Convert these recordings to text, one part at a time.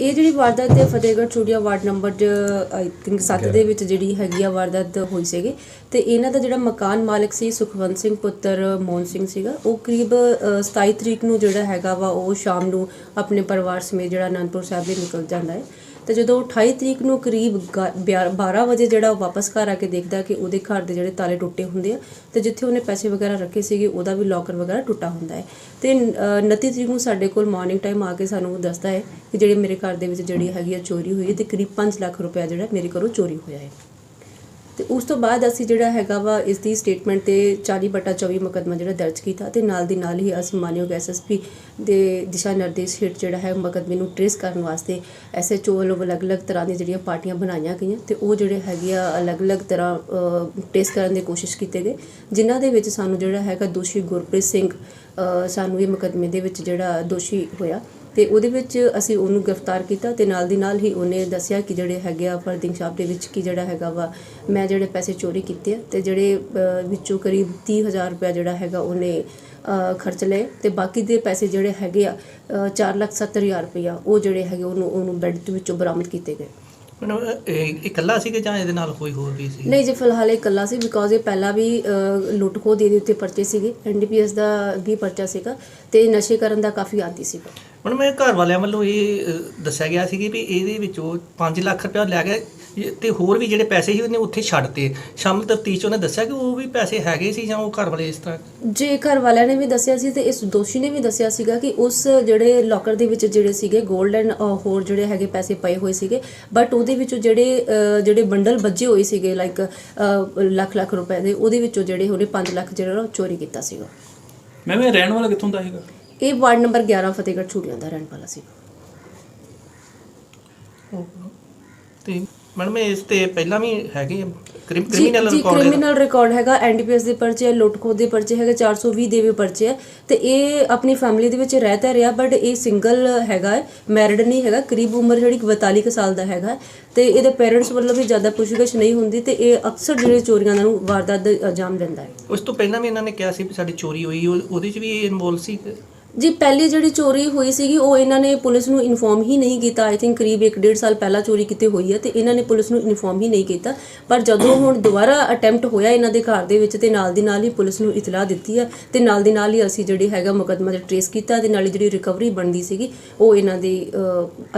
ਇਹ ਜਿਹੜੀ ਵਾਰਦਾਤ ਹੈ Fatehgarh Churian ward number I think 7 ਦੇ ਵਿੱਚ ਜਿਹੜੀ ਹੈਗੀ ਆ ਵਾਰਦਾਤ ਹੋਈ ਸੀਗੀ। ਤੇ ਇਹਨਾਂ ਦਾ ਜਿਹੜਾ ਮਕਾਨ ਮਾਲਕ ਸੀ ਸੁਖਵੰਤ ਸਿੰਘ ਪੁੱਤਰ ਮੋਹਨ ਸਿੰਘ ਸੀਗਾ ਉਹ ਕਰੀਬ ਅ, 27 ਤਰੀਕ ਨੂੰ ਜਿਹੜਾ ਹੈਗਾ ਵਾ ਉਹ ਸ਼ਾਮ ਨੂੰ ਆਪਣੇ ਪਰਿਵਾਰ ਸਮੇਤ ਜਿਹੜਾ ਅਨੰਦਪੁਰ ਸਾਹਿਬ ਲਈ ਨਿਕਲ ਜਾਂਦਾ ਹੈ। ਤੇ ਜਦੋਂ 28 ਤਰੀਕ ਨੂੰ ਕਰੀਬ ਗਾ- ਬਿਆ- 12 ਵਜੇ ਜਿਹੜਾ ਉਹ ਵਾਪਸ ਘਰ ਆ ਕੇ ਦੇਖਦਾ ਕਿ ਉਹਦੇ ਘਰ ਦੇ ਜਿਹੜੇ ਤਾਲੇ ਟੁੱਟੇ ਹੁੰਦੇ ਆ ਤੇ ਜਿੱਥੇ ਉਹਨੇ ਪੈਸੇ ਵਗੈਰਾ ਰੱਖੇ ਸੀਗੇ ਉਹਦਾ ਵੀ ਲੋਕਰ ਵਗੈਰਾ ਟੁੱਟਾ ਹੁੰਦਾ ਹੈ। ਤੇ ਅ, 29 ਤਰੀਕ ਨੂੰ ਸਾਡੇ ਕੋਲ ਮਾਰਨਿੰਗ ਟਾਈਮ ਆ ਕੇ ਸਾਨੂੰ ਦੱਸਦਾ ਹੈ ਕਿ ਜਿਹੜੇ ਮੇਰੇ ਘਰ ਦੇ ਵਿੱਚ ਜਿਹੜੀ ਹੈਗੀ ਆ ਚੋਰੀ ਹੋਈ ਹੈ ਤੇ ਕਰੀਬ 5 ਲੱਖ ਰੁਪਏ ਜਿਹੜਾ ਮੇਰੇ ਘਰੋਂ ਚੋਰੀ ਹੋਇਆ ਹੈ। ਤੇ ਉਸ ਤੋਂ ਬਾਅਦ ਅਸੀਂ ਜਿਹੜਾ ਹੈਗਾ ਵਾ ਇਸ ਦੀ ਸਟੇਟਮੈਂਟ ਤੇ 40 ਬਟਾ 24 ਮੁਕੱਦਮਾ ਜਿਹੜਾ ਦਰਜ ਕੀਤਾ ਤੇ ਨਾਲ ਦੀ ਨਾਲ ਹੀ ਅਸੀਂ ਮਾਨਯੋਗ ਐਸਐਸਪੀ ਦੇ ਦਿਸ਼ਾ ਨਿਰਦੇਸ਼ ਹੇਠ ਜਿਹੜਾ ਹੈ ਮੁਕੱਦਮੇ ਨੂੰ ਟ੍ਰੇਸ ਕਰਨ ਵਾਸਤੇ ਐਸਐਚਓ ਵੱਲੋਂ ਅਲੱਗ-ਅਲੱਗ ਤਰ੍ਹਾਂ ਦੀਆਂ ਜਿਹੜੀਆਂ ਪਾਰਟੀਆਂ ਬਣਾਈਆਂ ਗਈਆਂ ਤੇ ਉਹ ਜਿਹੜੇ ਹੈਗੇ ਆ ਅਲੱਗ-ਅਲੱਗ ਤਰ੍ਹਾਂ ਟ੍ਰੇਸ ਕਰਨ ਦੀ ਕੋਸ਼ਿਸ਼ ਕੀਤੇ ਗਏ, ਜਿਨ੍ਹਾਂ ਦੇ ਵਿੱਚ ਸਾਨੂੰ ਜਿਹੜਾ ਹੈਗਾ ਦੋਸ਼ੀ ਗੁਰਪ੍ਰੀਤ ਸਿੰਘ ਸਾਨੂੰ ਇਹ ਮੁਕੱਦਮੇ ਦੇ ਵਿੱਚ ਜਿਹੜਾ ਦੋਸ਼ੀ ਹੋਇਆ। ਤੇ ਉਹਦੇ ਵਿੱਚ ਅਸੀਂ ਉਹਨੂੰ ਗ੍ਰਿਫਤਾਰ ਕੀਤਾ ਤੇ ਨਾਲ ਦੀ ਨਾਲ ਹੀ ਉਹਨੇ ਦੱਸਿਆ ਕਿ ਜਿਹੜੇ ਹੈਗੇ ਆ ਫਰਦਿੰਗ ਸ਼ਾਪ ਦੇ ਵਿੱਚ ਕੀ ਜਿਹੜਾ ਹੈਗਾ ਵਾ ਮੈਂ ਜਿਹੜੇ ਪੈਸੇ ਚੋਰੀ ਕੀਤੇ ਆ ਤੇ ਜਿਹੜੇ ਵਿੱਚੋਂ ਕਰੀਬ 30000 ਰੁਪਏ ਜਿਹੜਾ ਹੈਗਾ ਉਹਨੇ ਖਰਚ ਲਏ ਤੇ ਬਾਕੀ ਦੇ ਪੈਸੇ ਜਿਹੜੇ ਹੈਗੇ ਆ 470000 ਰੁਪਇਆ ਉਹ ਜਿਹੜੇ ਹੈਗੇ ਉਹਨੂੰ ਉਹਨੂੰ ਬੈੱਡ ਦੇ ਵਿੱਚੋਂ ਬਰਾਮਦ ਕੀਤੇ ਗਏ। ਇਕੱਲਾ ਸੀ ਕਿ ਜਾਂ ਇਹਦੇ ਨਾਲ ਕੋਈ ਹੋਰ ਵੀ ਸੀ? ਨਹੀਂ ਜੀ ਫਿਲਹਾਲ ਇਕੱਲਾ ਸੀ ਬਿਕੋਜ਼ ਇਹ ਪਹਿਲਾਂ ਵੀ ਅ, ਲੁੱਟ ਖੋਹ ਦੇ ਦੇ ਉੱਤੇ ਪਰਚੇ ਸੀਗੇ ਐਨਡੀਪੀਐਸ ਦਾ ਵੀ ਪਰਚਾ ਸੀਗਾ ਤੇ ਨਸ਼ੇ ਕਰਨ ਦਾ ਕਾਫੀ ਆਦੀ ਸੀਗਾ। ਹੁਣ ਮੈਂ ਘਰ ਵਾਲਿਆਂ ਵੱਲੋਂ ਇਹ ਅ, ਦੱਸਿਆ ਗਿਆ ਸੀ ਕਿ ਵੀ ਇਹਦੇ ਵਿੱਚੋਂ 5 ਲੱਖ ਰੁਪਏ ਲੈ ਗਿਆ ਤੇ ਹੋਰ ਵੀ ਜਿਹੜੇ ਪੈਸੇ ਸੀ ਉਹਨੇ ਉੱਥੇ ਛੱਡਤੇ ਸ਼ਾਮ ਤਫਤੀਸ਼ ਉਹਨੇ ਦੱਸਿਆ ਕਿ ਉਹ ਵੀ ਪੈਸੇ ਹੈਗੇ ਸੀ ਜਾਂ ਉਹ ਘਰ ਵਾਲੇ ਇਸ ਤਰ੍ਹਾਂ? ਜੇ ਘਰ ਵਾਲਿਆਂ ਨੇ ਵੀ ਦੱਸਿਆ ਸੀ ਤੇ ਇਸ ਦੋਸ਼ੀ ਨੇ ਵੀ ਦੱਸਿਆ ਸੀਗਾ ਕਿ ਉਸ ਜਿਹੜੇ ਲੋਕਰ ਦੇ ਵਿੱਚ ਜਿਹੜੇ ਸੀਗੇ 골ਡ ਐਂਡ ਹੋਰ ਜਿਹੜੇ ਹੈਗੇ ਪੈਸੇ ਪਏ ਹੋਏ ਸੀਗੇ ਬਟ ਉਹਦੇ ਵਿੱਚੋਂ ਜਿਹੜੇ ਜਿਹੜੇ ਬੰਡਲ ਵੱਜੇ ਹੋਏ ਸੀਗੇ ਲਾਈਕ ਲੱਖ ਲੱਖ ਰੁਪਏ ਦੇ ਉਹਦੇ ਵਿੱਚੋਂ ਜਿਹੜੇ ਉਹਨੇ 5 ਲੱਖ ਜਿਹੜਾ ਉਹ ਚੋਰੀ ਕੀਤਾ ਸੀਗਾ। ਮੈਮ ਇਹ ਰਹਿਣ ਵਾਲਾ ਕਿੱਥੋਂ ਦਾ ਹੈਗਾ ਇਹ ਵਾਰਡ ਨੰਬਰ 11 ਫਤਿਹਗੜ੍ਹ ਚੂੜੀਆਂ ਦਾ ਰਹਿਣ ਵਾਲਾ ਸੀ। ਤੇ ਮੈਡਮ ਇਸ ਤੇ ਪਹਿਲਾਂ ਵੀ ਹੈਗੇ ਕ੍ਰਿਮੀਨਲ ਰਿਕਾਰਡ ਕ੍ਰਿਮੀਨਲ ਰਿਕਾਰਡ ਹੈਗਾ ਐਨਡੀਪੀਐਸ ਦੇ ਪਰਚੇ ਹੈ ਲੁੱਟ ਖੋਹ ਦੇ ਪਰਚੇ ਹੈਗੇ 420 ਦੇ ਵੀ ਪਰਚੇ ਹੈ ਤੇ ਇਹ ਆਪਣੀ ਫੈਮਿਲੀ ਦੇ ਵਿੱਚ ਰਹਿਤਾ ਰਿਹਾ ਬਟ ਇਹ ਸਿੰਗਲ ਹੈਗਾ ਮੈਰਿਡ ਨਹੀਂ ਹੈਗਾ ਕਰੀਬ ਉਮਰ ਜਿਹੜੀ 42 ਕੁ ਸਾਲ ਦਾ ਹੈਗਾ। ਤੇ ਇਹਦੇ ਪੇਰੈਂਟਸ ਵੱਲੋਂ ਵੀ ਜ਼ਿਆਦਾ ਪੁੱਛਗਿੱਛ ਨਹੀਂ ਹੁੰਦੀ ਤੇ ਇਹ ਅਕਸਰ ਜਿਹੜੇ ਚੋਰੀਆਂ ਨੂੰ ਵਾਰਦਾਤ ਦੇ ਅੰਜਾਮ ਦਿੰਦਾ ਹੈ। ਉਸ ਤੋਂ ਪਹਿਲਾਂ ਵੀ ਇਹਨਾਂ ਨੇ ਕਿਹਾ ਸੀ ਵੀ ਸਾਡੀ ਚੋਰੀ ਹੋਈ ਉਹ- ਉਹਦੇ 'ਚ ਵੀ ਇਨਵੋਲਵ ਸੀ? ਜੀ ਪਹਿਲੀ ਜਿਹੜੀ ਚੋਰੀ ਹੋਈ ਸੀਗੀ ਉਹ ਇਹਨਾਂ ਨੇ ਪੁਲਿਸ ਨੂੰ ਇਨਫੋਰਮ ਹੀ ਨਹੀਂ ਕੀਤਾ। ਆਈ ਥਿੰਕ ਕਰੀਬ 1.5 ਸਾਲ ਪਹਿਲਾਂ ਚੋਰੀ ਕੀਤੀ ਹੋਈ ਹੈ ਤੇ ਇਹਨਾਂ ਨੇ ਪੁਲਿਸ ਨੂੰ ਇਨਫੋਰਮ ਹੀ ਨਹੀਂ ਕੀਤਾ। ਪਰ ਜਦੋਂ ਹੁਣ ਦੁਬਾਰਾ ਅਟੈਂਪਟ ਹੋਇਆ ਇਹਨਾਂ ਦੇ ਘਰ ਦੇ ਵਿੱਚ ਤੇ ਨਾਲ ਦੀ ਨਾਲ ਹੀ ਪੁਲਿਸ ਨੂੰ ਇਤਲਾਹ ਦਿੱਤੀ ਹੈ ਤੇ ਨਾਲ ਦੀ ਨਾਲ ਹੀ ਅਸੀਂ ਜਿਹੜੀ ਹੈਗਾ ਮੁਕੱਦਮਾ ਜਿਹੜਾ ਟ੍ਰੇਸ ਕੀਤਾ ਤੇ ਨਾਲੇ ਜਿਹੜੀ ਰਿਕਵਰੀ ਬਣਦੀ ਸੀਗੀ ਉਹ ਇਹਨਾਂ ਦੀ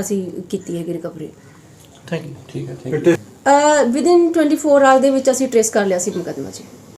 ਅਸੀਂ ਕੀਤੀ ਹੈਗੀ ਰਿਕਵਰੀ ਥੈਂਕ ਯੂ ਠੀਕ ਹੈ ਵਿਦਿਨ 24 ਆਵਰ ਦੇ ਵਿੱਚ ਅਸੀਂ ਟ੍ਰੇਸ ਕਰ ਲਿਆ ਸੀ ਮੁਕੱਦਮਾ ਜੀ।